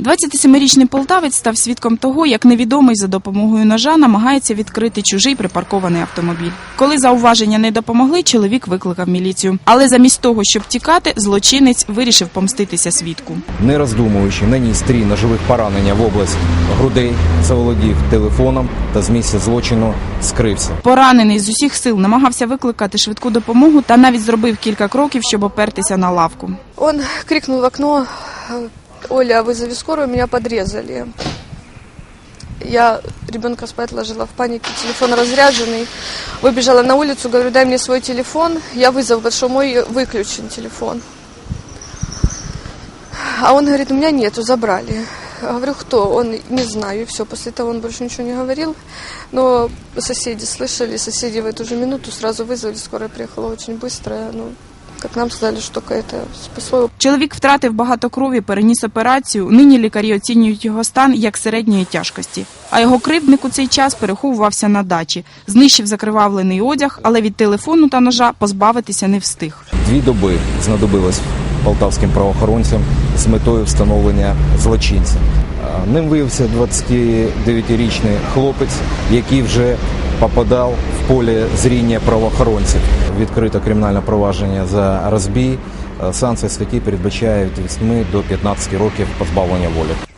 27-річний полтавець став свідком того, як невідомий за допомогою ножа намагається відкрити чужий припаркований автомобіль. Коли зауваження не допомогли, чоловік викликав міліцію. Але замість того, щоб тікати, злочинець вирішив помститися свідку. не роздумуючи, наніс три ножових поранення в область грудей, заволодів телефоном та з місця злочину скрився. Поранений з усіх сил намагався викликати швидку допомогу та навіть зробив кілька кроків, щоб опертися на лавку. Он крикнул в окно, Оля, вызови скорую, меня подрезали. Я ребенка спать ложила в панике, телефон разряженный. Выбежала на улицу, говорю, дай мне свой телефон. Я вызов, потому что мой выключен телефон. А он говорит, у меня нету, забрали. Я говорю, кто? Он, не знаю, и все. После того он больше ничего не говорил. Но соседи слышали, соседи в эту же минуту сразу вызвали, скорая приехала очень быстро. Ну, как нам сказали, только это спасло Чоловік втратив багато крові, переніс операцію. Нині лікарі оцінюють його стан як середньої тяжкості. А його кривдник у цей час переховувався на дачі, знищив закривавлений одяг, але від телефону та ножа позбавитися не встиг. Дві доби знадобилось полтавським правоохоронцям з метою встановлення злочинця. Ним виявився 29-річний хлопець, який вже попадав в поле зріння правоохоронців. Відкрито кримінальне провадження за розбій. санкції, Санкція статті передбачають від 8 до 15 років позбавлення волі.